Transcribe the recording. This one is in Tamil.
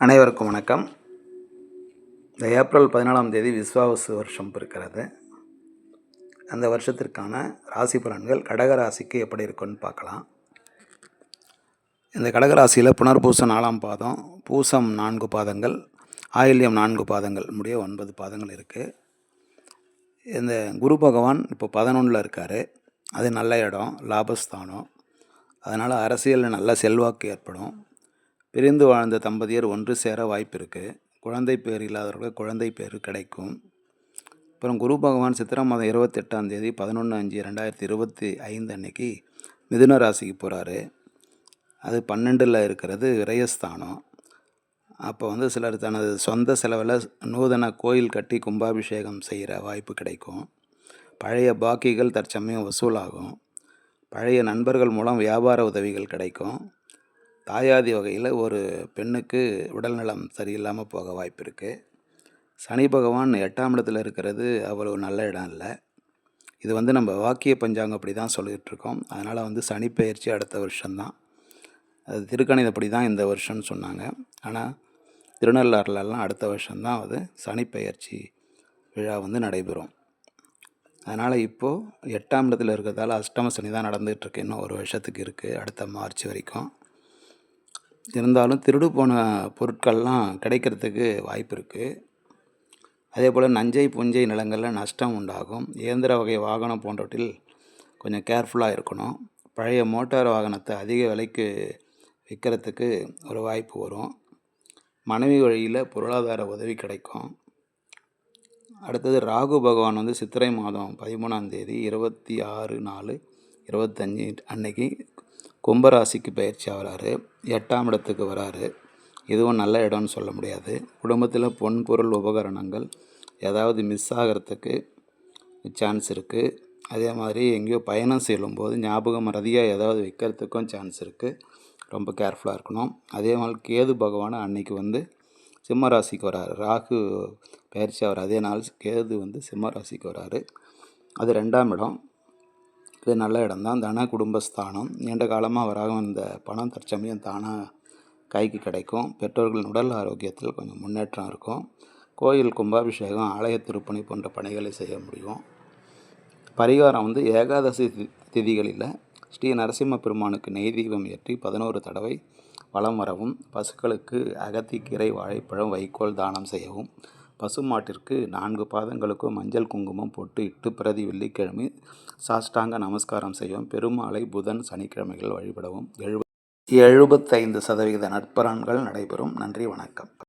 அனைவருக்கும் வணக்கம். இந்த ஏப்ரல் பதினாலாம் தேதி விஸ்வாவசு வருஷம் பிறக்கிறது. அந்த வருஷத்திற்கான ராசி பலன்கள் கடக ராசிக்கு எப்படி இருக்குன்னு பார்க்கலாம். இந்த கடகராசியில் புனர்பூசம் நாலாம் பாதம் பூசம் நான்கு பாதங்கள் ஆயில்யம் நான்கு பாதங்கள் முடிய ஒன்பது பாதங்கள் இருக்குது இந்த குரு பகவான் இப்போ பதினொன்றில் இருக்கார். அது நல்ல இடம் லாபஸ்தானம். அதனால் அரசியலில் நல்ல செல்வாக்கு ஏற்படும். பிரிந்து வாழ்ந்த தம்பதியர் ஒன்று சேர வாய்ப்பு இருக்குது குழந்தை பேர் இல்லாதவர்களுக்கு குழந்தை பேர் கிடைக்கும். அப்புறம் குரு பகவான் சித்திரை மாதம் இருபத்தெட்டாம் தேதி பதினொன்று அஞ்சு ரெண்டாயிரத்தி இருபத்தி ஐந்து அன்னைக்கு மிதுன ராசிக்கு போகிறாரு அது பன்னெண்டில் இருக்கிறது விரயஸ்தானம். அப்போ வந்து சிலர் தனது சொந்த செலவில் நூதன கோயில் கட்டி கும்பாபிஷேகம் செய்கிற வாய்ப்பு கிடைக்கும். பழைய பாக்கிகள் தற்சமயம் வசூலாகும். பழைய நண்பர்கள் மூலம் வியாபார உதவிகள் கிடைக்கும். தாயாதி வகையில் ஒரு பெண்ணுக்கு உடல்நலம் சரியில்லாமல் போக வாய்ப்பு இருக்குது சனி பகவான் எட்டாம் இடத்துல இருக்கிறது அவ்வளோ நல்ல இடம் இல்லை. இது வந்து நம்ம வாக்கிய பஞ்சாங்கம் அப்படி தான் சொல்லிகிட்ருக்கோம் அதனால் வந்து சனி பயிற்சி அடுத்த வருஷம்தான். அது திருக்கணிதப்படி தான் இந்த வருஷம்னு சொன்னாங்க. ஆனால் திருநள்ளாறுலலாம் அடுத்த வருஷம்தான் அது சனி விழா வந்து நடைபெறும். அதனால் இப்போது எட்டாம் இடத்துல இருக்கிறதால அஷ்டம சனி தான் நடந்துகிட்ருக்கு இன்னும் ஒரு வருஷத்துக்கு இருக்குது அடுத்த மார்ச் வரைக்கும். இருந்தாலும் திருடு போன பொருட்கள்லாம் கிடைக்கிறதுக்கு வாய்ப்பு இருக்குது அதே போல் நஞ்சை புஞ்சை நிலங்களில் நஷ்டம் உண்டாகும். இயந்திர வகை வாகனம் போன்றவற்றில் கொஞ்சம் கேர்ஃபுல்லாக இருக்கணும். பழைய மோட்டார் வாகனத்தை அதிக விலைக்கு விற்கிறதுக்கு ஒரு வாய்ப்பு வரும். மனைவி வழியில் பொருளாதார உதவி கிடைக்கும். அடுத்தது ராகு பகவான் வந்து சித்திரை மாதம் பதிமூணாம் தேதி இருபத்தி ஆறு நாலு இருபத்தஞ்சி அன்னைக்கு கும்பராசிக்கு பயிற்சி ஆகிறாரு எட்டாம் இடத்துக்கு வராரு. இதுவும் நல்ல இடம்னு சொல்ல முடியாது. குடும்பத்தில் பொன் பொருள் உபகரணங்கள் ஏதாவது மிஸ் ஆகிறதுக்கு சான்ஸ் இருக்குது அதே மாதிரி எங்கேயோ பயணம் செல்லும்போது ஞாபகம் மறதியாக ஏதாவது வைக்கிறதுக்கும் சான்ஸ் இருக்குது ரொம்ப கேர்ஃபுல்லாக இருக்கணும். அதே மாதிரி கேது பகவான் அன்னைக்கு வந்து சிம்ம ராசிக்கு வராரு. ராகு பயிற்சி ஆகிறார் அதே நாள் கேது வந்து சிம்ம ராசிக்கு வராரு. அது ரெண்டாம் இடம். இது நல்ல இடம்தான். தன குடும்பஸ்தானம். நீண்ட காலமாக வராக வந்த பணம் தற்சமயம் தானாக கைக்கு கிடைக்கும். பெற்றோர்களின் உடல் ஆரோக்கியத்தில் கொஞ்சம் முன்னேற்றம் இருக்கும். கோயில் கும்பாபிஷேகம் ஆலய திருப்பணி போன்ற பணிகளை செய்ய முடியும். பரிகாரம் வந்து ஏகாதசி தி- திதிகளில் ஸ்ரீ நரசிம்ம பெருமானுக்கு நெய் தீபம் ஏற்றி பதினோரு தடவை வலம் வரவும் பசுக்களுக்கு அகத்திக்கீரை வாழைப்பழம் வைக்கோல் தானம் செய்யவும் பசுமாட்டிற்கு நான்கு பாதங்களுக்கும் மஞ்சள் குங்குமம் போட்டு இட்டு பிரதி வெள்ளிக்கிழமை சாஷ்டாங்க நமஸ்காரம் செய்யவும் பெருமாளை புதன் சனிக்கிழமைகள் வழிபடவும். எழுப எழுபத்தைந்து சதவிகித நட்பலன்கள் நடைபெறும். நன்றி வணக்கம்.